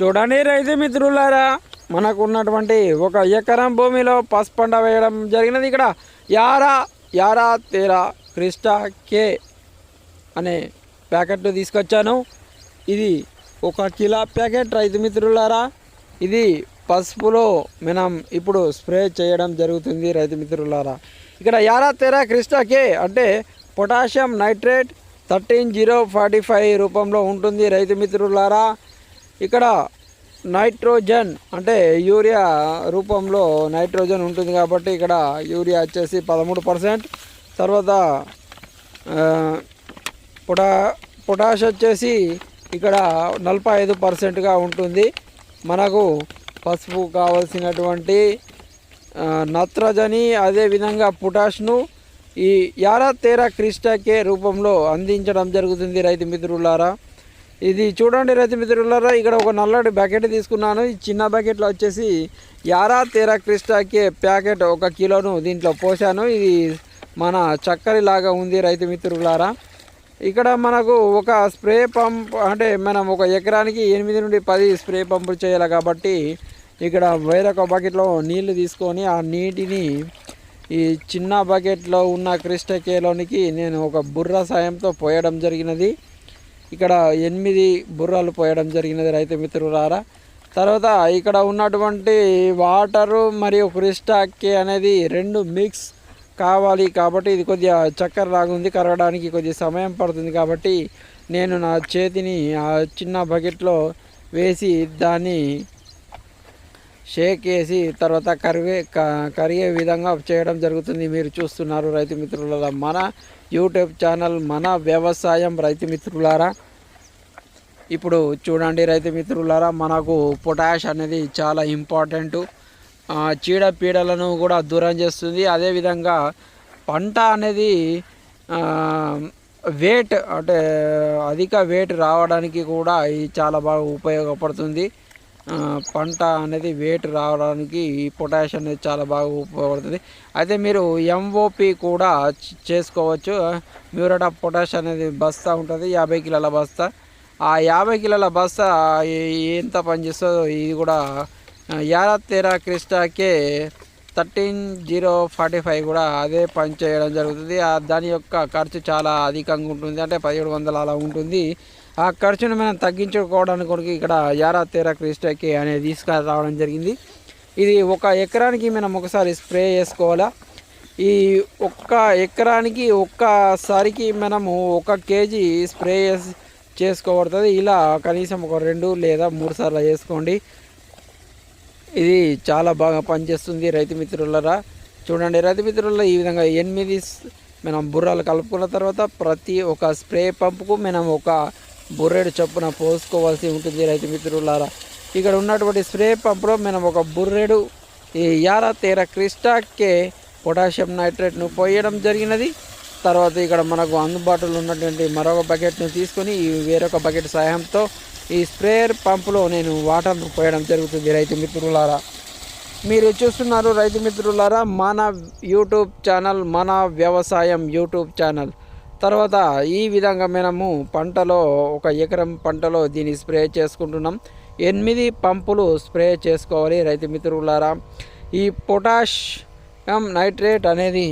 చూడండి రైతు మిత్రులారా మనకు ఉన్నటువంటి ఒక ఎకరం భూమిలో పసుపు పంట వేయడం జరిగినది ఇక్కడ. యారా యారా తేరా క్రిస్టా కే అనే ప్యాకెట్ తీసుకొచ్చాను. ఇది ఒక కిలో ప్యాకెట్ రైతు మిత్రులారా. ఇది పసుపులో మనం ఇప్పుడు స్ప్రే చేయడం జరుగుతుంది రైతు మిత్రులారా. ఇక్కడ యారా క్రిస్ట కే అంటే potassium nitrate thirteen zero forty five రూపంలో ఉంటుంది రైతు మిత్రులారా. ఇక్కడ నైట్రోజన్ అంటే యూరియా రూపంలో నైట్రోజన్ ఉంటుంది కాబట్టి ఇక్కడ యూరియా వచ్చేసి పదమూడు పర్సెంట్. తర్వాత పొటా పొటాష్ వచ్చేసి ఇక్కడ నలభై ఐదు పర్సెంట్గా ఉంటుంది. మనకు పసుపు కావలసినటువంటి నత్రజని అదేవిధంగా పొటాష్ను ఈ యారా తేరా క్రిస్టాకే రూపంలో అందించడం జరుగుతుంది రైతు మిత్రులారా. ఇది చూడండి రైతు మిత్రులారా ఇక్కడ ఒక నల్లటి బకెట్ తీసుకున్నాను. ఈ చిన్న బకెట్లో వచ్చేసి యారా తేరా క్రిస్టాకే ప్యాకెట్ ఒక కిలోను దీంట్లో పోసాను ఇది మన చక్కరి లాగా ఉంది రైతు మిత్రులారా. ఇక్కడ మనకు ఒక స్ప్రే పంప్ అంటే మనం ఒక ఎకరానికి ఎనిమిది నుండి పది స్ప్రే పంపులు చేయాలి కాబట్టి ఇక్కడ వేరొక బకెట్లో నీళ్ళు తీసుకొని ఆ నీటిని ఈ చిన్న బకెట్లో ఉన్న క్రిస్టకేలోనికి నేను ఒక బుర్ర సాయంతో పోయడం జరిగినది. ఇక్కడ ఎనిమిది బుర్రాలు పోయడం జరిగినది రైతు మిత్రులారా. తర్వాత ఇక్కడ ఉన్నటువంటి వాటరు మరియు క్రిస్టాకే అనేది రెండు మిక్స్ కావాలి కాబట్టి ఇది కొద్దిగా చక్కెర లాగుంది కరగడానికి కొద్దిగా సమయం పడుతుంది కాబట్టి నేను నా చేతిని ఆ చిన్న బకెట్లో వేసి దాన్ని షేక్ వేసి తర్వాత కరిగే కరిగే విధంగా చేయడం జరుగుతుంది. మీరు చూస్తున్నారు రైతు మిత్రులారా మన యూట్యూబ్ ఛానల్ మన వ్యవసాయం రైతు మిత్రులారా. ఇప్పుడు చూడండి రైతు మిత్రులారా మనకు పొటాష్ అనేది చాలా ఇంపార్టెంట్. చీడపీడలను కూడా దూరం చేస్తుంది. అదేవిధంగా పంట అనేది వెయిట్ అంటే అధిక వెయిట్ రావడానికి కూడా ఇది చాలా బాగా ఉపయోగపడుతుంది. పంట అనేది వెయిట్ రావడానికి ఈ పొటాష్ అనేది చాలా బాగా ఉపయోగపడుతుంది. అయితే మీరు ఎంఓపి కూడా చేసుకోవచ్చు. మ్యూరేట్ ఆఫ్ పొటాష్ అనేది బస్తా ఉంటుంది. యాభై కిలోల బస్తా. ఆ యాభై కిలోల బస్తా ఎంత పనిచేస్తుందో ఇది కూడా యారా తేరా Krista K thirteen zero forty five కూడా అదే పని చేయడం జరుగుతుంది. దాని యొక్క ఖర్చు చాలా అధికంగా ఉంటుంది. అంటే పదిహేడు వందల అలా ఉంటుంది. ఆ ఖర్చును మనం తగ్గించుకోవడానికి కొరకు ఇక్కడ యారా తేరా క్రిస్టాకే అనేది తీసుకురావడం జరిగింది. ఇది ఒక ఎకరానికి మనం ఒకసారి స్ప్రే చేసుకోవాలా? ఈ ఒక్క ఎకరానికి ఒక్కసారికి మనము ఒక కేజీ స్ప్రే చేసుకోబడుతుంది. ఇలా కనీసం ఒక రెండు లేదా మూడు సార్లు చేసుకోండి. ఇది చాలా బాగా పనిచేస్తుంది రైతు మిత్రులరా. చూడండి రైతు మిత్రుల ఈ విధంగా ఎనిమిది మనం బుర్రాలు కలుపుకున్న తర్వాత ప్రతి ఒక స్ప్రే పంపుకు మనం ఒక బుర్రెడు చొప్పున పోసుకోవాల్సి ఉంటుంది రైతు మిత్రులారా. ఇక్కడ ఉన్నటువంటి స్ప్రే పంపులో మనం ఒక బుర్రెడు ఈ యార తేర క్రిస్టాక్కే పొటాషియం నైట్రేట్ను పోయడం జరిగినది. తర్వాత ఇక్కడ మనకు అందుబాటులో ఉన్నటువంటి మరొక బకెట్ను తీసుకొని ఈ వేరొక బకెట్ సహాయంతో ఈ స్ప్రేయర్ పంపులో నేను వాటర్ను పోయడం జరుగుతుంది రైతు మిత్రులారా. మీరు చూస్తున్నారు రైతు మిత్రులారా మన యూట్యూబ్ ఛానల్ మన వ్యవసాయం యూట్యూబ్ ఛానల్. తర్వాత ఈ విధంగా మనము పంటలో ఒక ఎకరం పంటలో దీన్ని స్ప్రే చేసుకుంటున్నాం. ఎనిమిది పంపులు స్ప్రే చేసుకోవాలి రైతు మిత్రులారా. ఈ పొటాష్ నైట్రేట్ అనేది